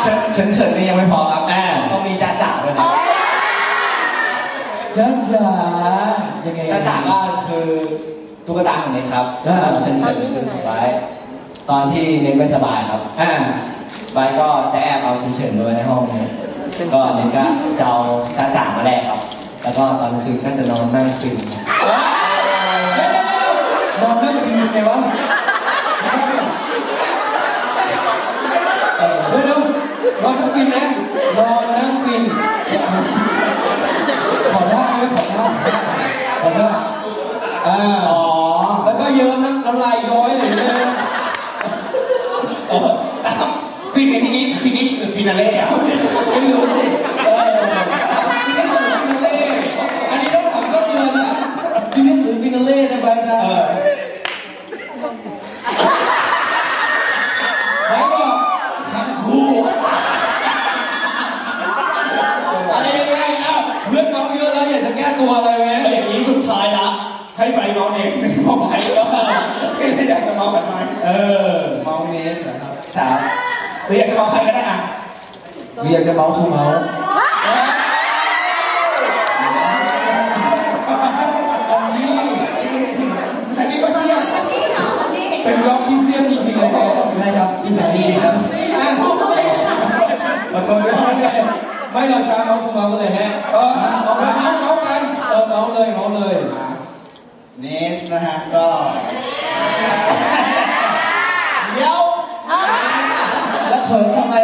เฉินเฉินเฉินนี่ยังไม่พอครับอ่าต้องมีจ้าจ๋าด้วยครับจ้าจ๋ายังไงจ้าจ๋าก็คือตุ๊กตาของเน็ตครับอ่าเฉินเฉินคือไว้ตอนที่เน็ตไม่สบายครับอ่าไว้ก็จะแอบเอาเฉินเฉินมาไว้ในห้องเนี่ยก็เน็ตก็จะเอาจ้าจ๋ามาแลกครับ แล้วก็ตอนกลางคืนก็จะนอนนั่งฟินนอนนั่งกินยังไงวะเออเดี๋ยวเดี๋ยวน อนนั่งฟินนะนอนนั่งฟิน ขอได้ไหมขอได้ขอได้อ่าอ๋อแล้วก็เยิ้มน้ำน้ำลายย้อยเลยเนี่ยเออฟินในที่นี้ฟินิชหรือฟินาเล่อะไม่รู้สิเอออันนี้ต้องถามเจ้าตัวนะฟินิชหรือฟินาเล่นะไปนะ เออ ไหนบอกทั้งคู่อะไรยังไงเอ้าเพื่อนเมาเยอะ แล้วอยากจะแก้ตัวอะไรไหมแล้วอย่างนี้สุดท้ายละให้ไปเมาเองเพราะไปก็ไม่อยากจะเมาแบบมันเออเมาเนสนะครับครับหรืออยากจะเมาใครก็ได้อะหรืออยากจะเมาทูเมาคนนี้สันนี่ก็เที่ยวเป็นร็อกที่เซียมจริงๆเลยเนี่ยได้ครับที่แสนดีครับอะขอโทษด้วยไม่เราช้าเมาส์ทูเมาส์กันเลยฮะเออเอาะฮะก็เดี๋ยวแล้วเขิทำไม